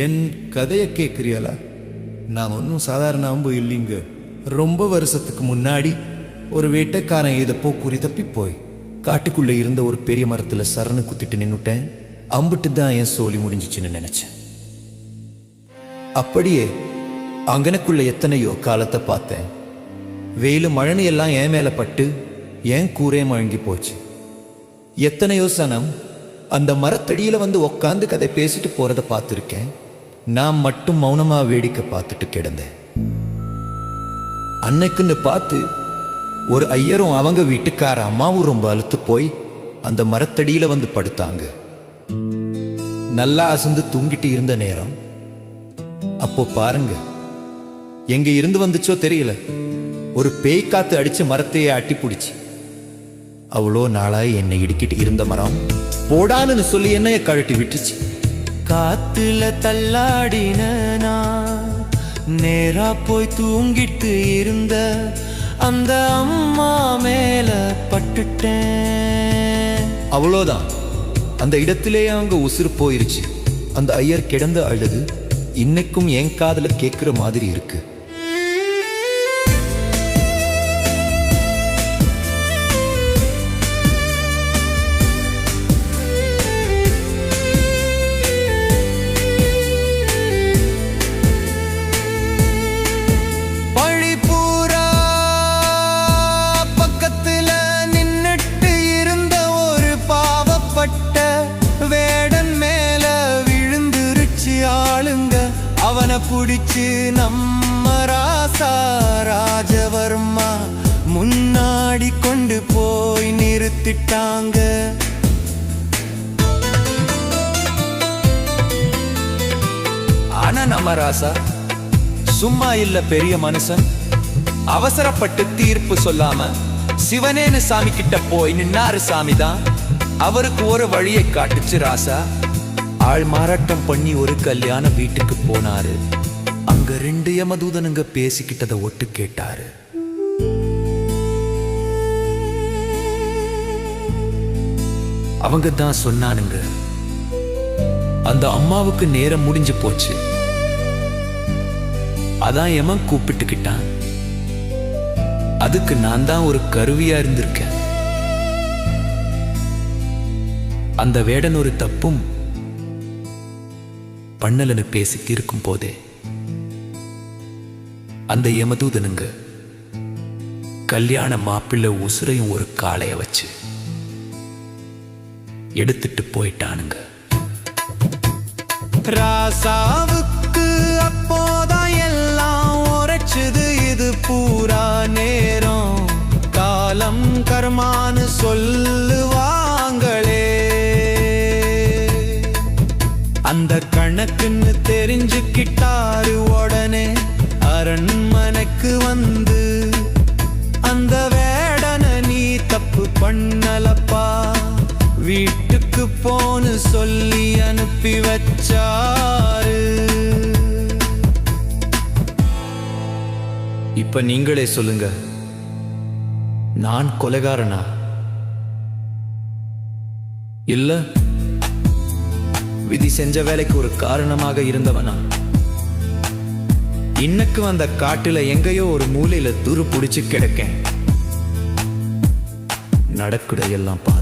என் கதையை கேட்குறியாளா நான் ஒன்றும் சாதாரண அம்பு இல்லைங்க. ரொம்ப வருஷத்துக்கு முன்னாடி ஒரு வேட்டைக்காரன் இதப்போ குறி தப்பி போய் காட்டுக்குள்ளே இருந்த ஒரு பெரிய மரத்தில் சரணு குத்திட்டு நின்னுட்டேன். அம்புட்டு தான் என் சோழி முடிஞ்சிச்சுன்னு நினச்சேன். அப்படியே அங்கனக்குள்ள எத்தனையோ காலத்தை பார்த்தேன். வெயில் மழனி எல்லாம் என் மேலே பட்டு என் கூரே மழங்கி போச்சு. எத்தனையோ சனம் அந்த மரத்தடியில வந்து உக்காந்து கதை பேசிட்டு போகிறத பார்த்துருக்கேன். நான் மட்டும் மௌனமா வேடிக்கை பார்த்துட்டு கிடந்தேன். அன்னைக்குன்னு பார்த்து ஒரு ஐயரும் அவங்க வீட்டுக்கார அம்மாவும் ரொம்ப அழுத்து போய் அந்த மரத்தடியில வந்து படுத்தாங்க. நல்லா அசந்து தூங்கிட்டு இருந்த நேரம். அப்போ பாருங்க எங்க இருந்து வந்துச்சோ தெரியல. ஒரு பேய் காத்து அடிச்சு மரத்தையே அட்டி பிடிச்சி அவ்வளோ நாளாய் என்னை இடுக்கிட்டு இருந்த மரம். போடான்னு சொல்லி என்னைய கழட்டி விட்டுச்சு. காத்துல தள்ளாடின நான் நேரா போய் தூங்கிட்டு இருந்த அந்த அம்மா மேல பட்டுட்டேன். அவ்வளோதான். அந்த இடத்திலே அவங்க உசுறு போயிருச்சு. அந்த ஐயர் கிடந்த அழுது இன்னைக்கும் என் காதல கேட்குற மாதிரி இருக்கு. புடிச்சு நம்ம ராசா ராஜவர்மா முன்னாடி கொண்டு போய் நிறுத்திட்டாங்க. ஆனா நம்ம ராசா சும்மா இல்ல பெரிய மனுஷன். அவசரப்பட்டு தீர்ப்பு சொல்லாம சிவனேன்னு சாமி கிட்ட போய் நின்னாரு சாமி தான் அவருக்கு ஒரு வழியை காட்டுச்சு ராசா. ஆள் மாறாட்டம் பண்ணி ஒரு கல்யாண வீட்டுக்கு போனாரு. அங்க ரெண்டு யமதூதனுங்க பேசிக்கிட்டத ஒட்டு கேட்டாரு. அவங்க தான் சொன்னானுங்க அந்த அம்மாவுக்கு நேரம் முடிஞ்சு போச்சு. அதான் எமன் கூப்பிட்டுக்கிட்டான். அதுக்கு நான் தான் ஒரு கருவியா இருந்திருக்கேன். அந்த வேடன் ஒரு தப்பும் பண்ணலன்னு பேசிட்டு இருக்கும் போதே அந்த யமதூதனுங்க கல்யாண மாப்பிள்ளை உசுரையும் ஒரு காளைய வச்சு எடுத்துட்டு போயிட்டானுங்க. ராசாவுக்கு அப்போதான் எல்லாம் உரைச்சுது இது பூரா. அந்த கணக்குன்னு தெரிஞ்சுக்கிட்டாரு உடனே அரண்மனைக்கு வந்து அந்த வேடனை நீ தப்பு பண்ணலப்பா வீட்டுக்கு போன்னு சொல்லி அனுப்பி வச்சாரு. இப்ப நீங்களே சொல்லுங்க. நான் கொலைகாரனா? இல்ல விதி செஞ்ச வேலைக்கு ஒரு காரணமாக இருந்தவனா? இன்னைக்கு அந்த காட்டுல எங்கேயோ ஒரு மூலையில துரு பிடிச்சு கிடக்கேன். நடக்குடையெல்லாம் பார்த்து